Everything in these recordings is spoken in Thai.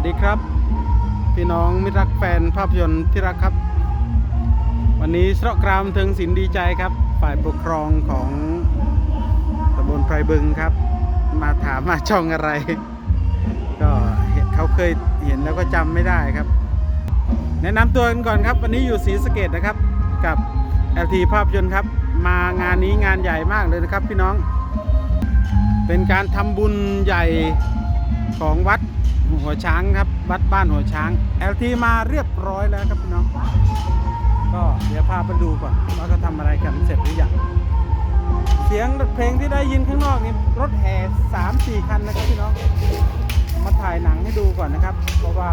วัสดีครับ พี่น้องมิตรรักแฟนภาพยนตร์ที่รักครับ วันนี้สระกรามถึงสินดีใจครับ ฝ่ายปกครองของตำบลไพรบึงครับ มาถามมาช่องอะไร ก็เห็นเขาเคยเห็นแล้วก็จำไม่ได้ครับ แนะนำตัวกันก่อนครับ วันนี้อยู่ศรีสะเกดนะครับ กับ LT ภาพยนตร์ครับ มางานนี้งานใหญ่มากเลยนะครับ พี่น้อง เป็นการทำบุญใหญ่ของวัด หัวช้างครับวัดบ้านหัวช้าง LT มาเรียบร้อยแล้วครับพี่น้องก็เดี๋ยวพาไปดูก่อนว่าเขาทำอะไรกันเสร็จหรือยังเสียงเพลงที่ได้ยินข้างนอกนี่รถแห่สามสี่คันนะครับพี่น้องมาถ่ายหนังให้ดูก่อนนะครับ เพราะว่า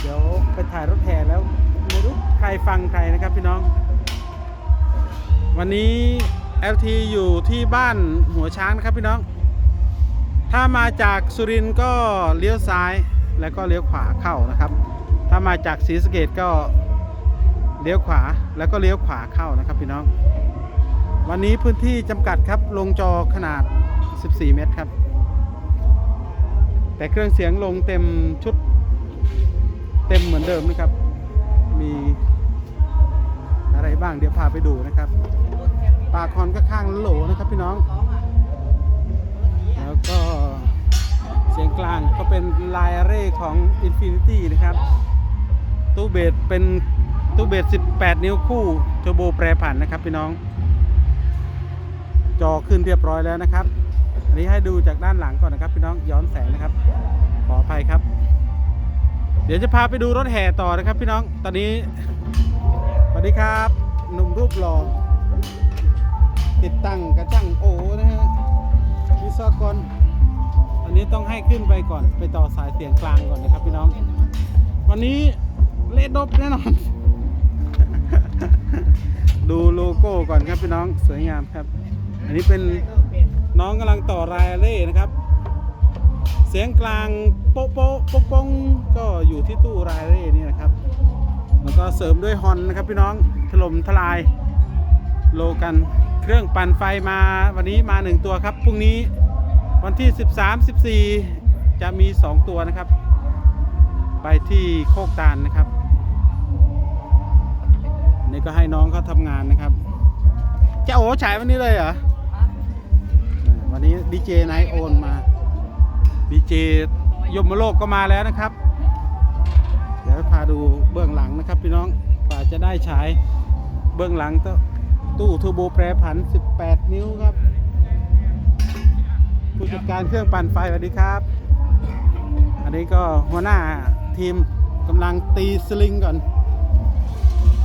เดี๋ยวไปถ่ายรถแห่แล้วไม่รู้ใครฟังใครนะครับพี่น้อง วันนี้ LT อยู่ที่บ้านหัวช้างนะครับพี่น้อง ถ้ามาจากสุรินทร์ก็เลี้ยวซ้ายแล้วก็เลี้ยวขวาเข้านะครับ ถ้ามาจากศรีสะเกดก็เลี้ยวขวาแล้วก็เลี้ยวขวาเข้านะครับพี่น้อง วันนี้พื้นที่จำกัดครับลงจอขนาด 14 เมตรครับ แต่เครื่องเสียงลงเต็มชุดเต็มเหมือนเดิมนะครับ มีอะไรบ้างเดี๋ยวพาไปดูนะครับ ปากคอนก็ข้างโหลนะครับพี่น้อง เป็นลายเร่ของ Infinity นะครับ ตู้เบสเป็นตู้เบส 18 นิ้วคู่เทอร์โบแปรผันนะครับพี่น้อง จอขึ้นเรียบร้อยแล้วนะครับ อันนี้ให้ดูจากด้านหลังก่อนนะครับพี่น้องย้อนแสงนะครับ ขออภัยครับ เดี๋ยวจะพาไปดูรถแห่ต่อนะครับพี่น้อง ตอนนี้สวัสดีครับหนุ่มรูปหล่อติดตั้งกระจังโอนะฮะวิศวกร อันนี้ต้องให้ขึ้นไปก่อนไปต่อสายเสียงกลางก่อนนะครับพี่น้อง วันนี้เละดบแน่นอน ดูโลโก้ก่อนครับพี่น้องสวยงามครับ อันนี้เป็นน้องกำลังต่อรายเล่นะครับ เสียงกลางโป๊ะโป๊ะโป๊ะป้งก็อยู่ที่ตู้รายเล่นี่นะครับแล้วก็เสริมด้วยฮอนนะครับพี่น้องถล่มทลาย โลกันเครื่องปั่นไฟมาวันนี้มา1ตัวครับพรุ่งนี้ วันที่ 13 14 จะมี 2 ตัวนะครับ ไปที่โคกตาลนะครับ นี่ก็ให้น้องเขาทำงานนะครับ จะโอ้ฉายวันนี้เลยเหรอ วันนี้ดีเจไนโอนมาดีเจยมโลกก็มาแล้วนะครับ เดี๋ยวพาดูเบื้องหลังนะครับพี่น้องกว่าจะได้ฉายเบื้องหลังตู้เทอร์โบแปรผัน 18 นิ้วครับ การเครื่องปั่นไฟสวัสดีครับ อันนี้ก็หัวหน้าทีมกำลังตีสลิงก่อน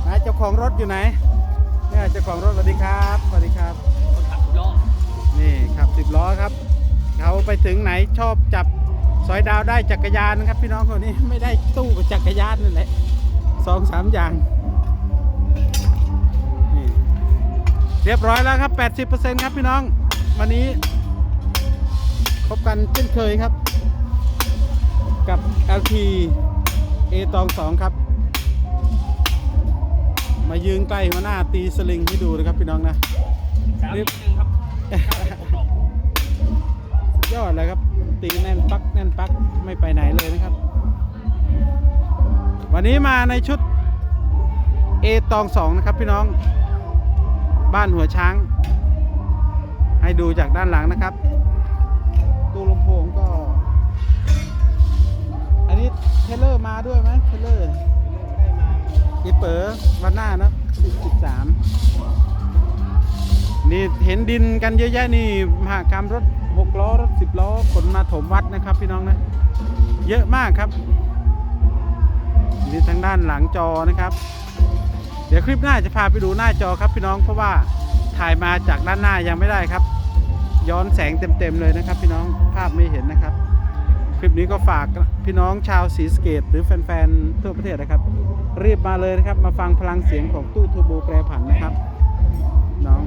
นะเจ้าของรถอยู่ไหนเนี่ยเจ้าของรถสวัสดีครับสวัสดีครับคนขับสิบล้อนี่ขับสิบล้อครับเขาไปถึงไหนชอบจับสอยดาวได้จักรยานนะครับ พี่น้องคนนี้ไม่ได้ตู้กับจักรยานนั่นแหละสองสามอย่างนี่เรียบร้อยแล้วครับ 80%ครับพี่น้อง วันนี้ พบกันเช่นเคยครับ กับ LT A ตอง2ครับ มายืนใกล้หัวหน้าตีสลิงให้ดูนะครับพี่น้องนะสามนิดนึงครับเก้าสิบหกดอกยอดเลยครับ ตีแน่นปักแน่นปักไม่ไปไหนเลยนะครับ วันนี้มาในชุด A ตองสองนะครับพี่น้อง บ้านหัวช้าง ให้ดูจากด้านหลังนะครับ ตู้ลำโพงก็ อันนี้เทเลอร์มาด้วยไหมเทเลอร์อีเป๋อวันหน้านะสิบสามนี่เห็นดินกันเยอะแยะนี่มหากรรมรถหกล้อรถสิบล้อขนมาถมวัดนะครับ พี่น้องนะ เยอะมากครับนี่ทางด้านหลังจอนะครับ เดี๋ยวคลิปหน้าจะพาไปดูหน้าจอครับพี่น้องเพราะว่าถ่ายมาจากด้านหน้ายังไม่ได้ครับ ย้อนแสงเต็มๆเลยนะครับ พี่น้องภาพไม่เห็นนะครับ คลิปนี้ก็ฝากพี่น้องชาวศรีสเกต หรือแฟนๆทั่วประเทศนะครับ รีบมาเลยนะครับ มาฟังพลังเสียงของตู้ทูโบแปรผันนะครับ น้อง